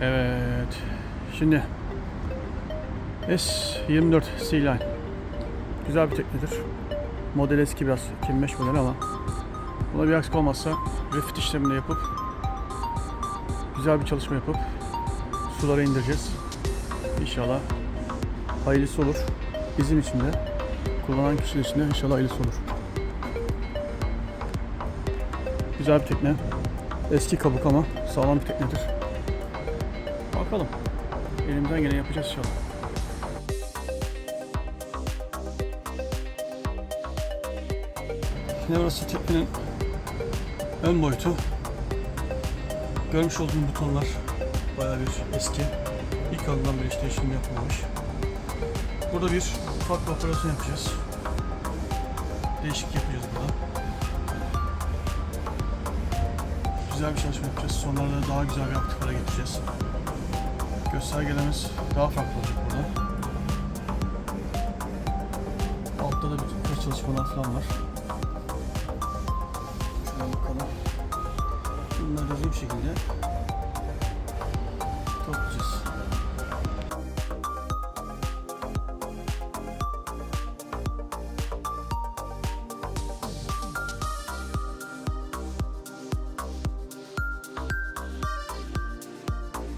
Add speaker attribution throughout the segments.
Speaker 1: Evet. Şimdi S24 Sea-Line güzel bir teknedir. Model eski biraz 2005 model ama buna bir aksilik olmazsa refit işlemini yapıp güzel bir çalışma yapıp sulara indireceğiz. İnşallah hayırlısı olur. Bizim için de kullanan kişiler için de inşallah hayırlısı olur. Güzel bir tekne. Eski kabuk ama sağlam bir teknedir. Bakalım. Elimizden gene yapacağız inşallah. Şimdi burası teknenin ön boyutu. Görmüş olduğum butonlar bayağı bir eski. İlk alınan bir işte işlem yapılmamış. Burada bir ufak bir operasyon yapacağız. Değişik yapacağız burada. Güzel bir çalışma yapacağız. Sonlarda daha güzel bir aktif hale getireceğiz. Göstergelerimiz daha farklı olacak burada. Altta da bir takım çalışmalar falan var. Şuna bakalım. Bunları düzgün bir şekilde toplayacağız.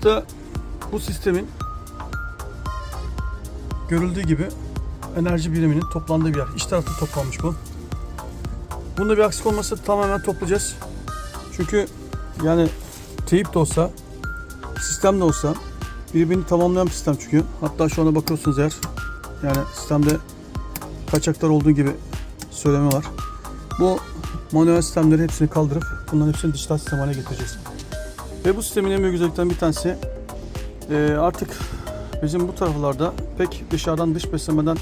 Speaker 1: da bu sistemin görüldüğü gibi enerji biriminin toplandığı bir yer. İç tarafta toplanmış bu. Bunda bir aksilik olmasa tamamen toplayacağız. Çünkü yani teyip de olsa, sistem de olsa birbirini tamamlayan bir sistem çünkü. Hatta şu ana bakıyorsunuz eğer yani sistemde kaçaklar olduğu gibi söyleme var. Bu manuel sistemleri hepsini kaldırıp bunların hepsini dijital sistem getireceğiz. Ve bu sistemin en büyük özelliklerinden bir tanesi e, artık bizim bu taraflarda pek dışarıdan dış beslemeden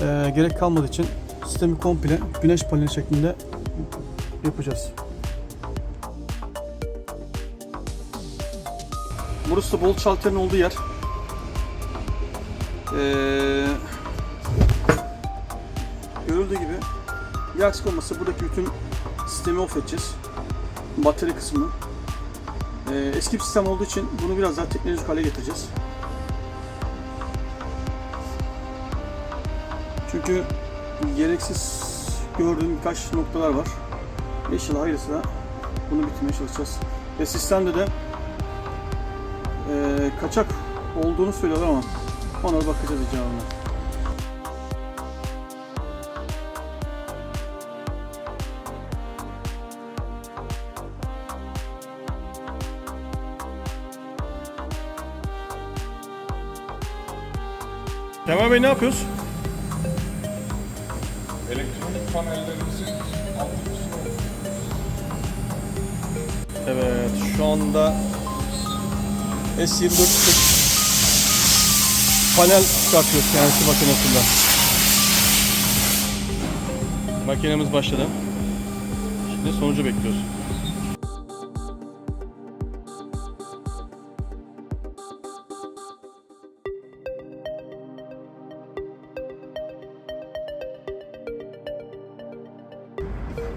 Speaker 1: e, gerek kalmadığı için sistemi komple güneş paneli şeklinde yapacağız. Burası da bolt şalterin olduğu yer. Ee, görüldüğü gibi bir aksilik olmasa buradaki bütün sistemi off edeceğiz. Batarya kısmını. Ee, eski bir sistem olduğu için bunu biraz daha teknolojik hale getireceğiz. Çünkü gereksiz gördüğüm birkaç noktalar var. İnşallah hayırlısıyla bunu bitirmeye çalışacağız. Ve sistemde de e, kaçak olduğunu söylüyorlar ama ona bakacağız icabına. Kemal Bey ne yapıyoruz?
Speaker 2: Elektronik panellerimizin altyapısını
Speaker 1: Evet şu anda S24 panel çıkartıyoruz kendisi makinesinden. Makinemiz başladı. Şimdi sonucu bekliyoruz.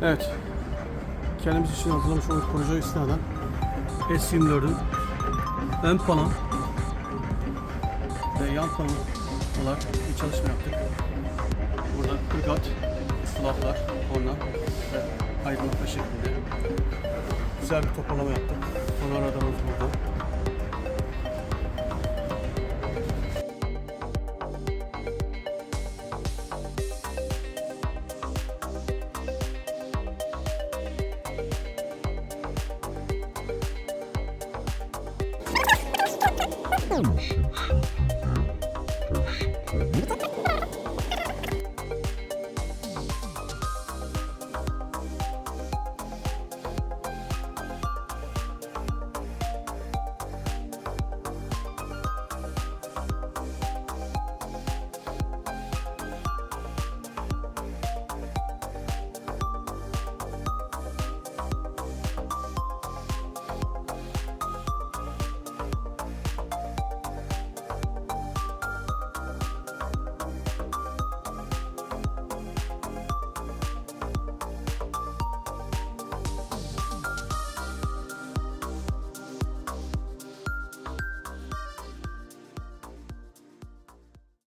Speaker 1: Evet. Kendimiz için hazırlamış olduğumuz proje istinaden S24'ün ön pano ve yan pano olarak bir çalışma yaptık. Burada kırgat, flaplar, korna ve aydınlatma şeklinde güzel bir toparlama yaptık. Panoradamız burada. 是么深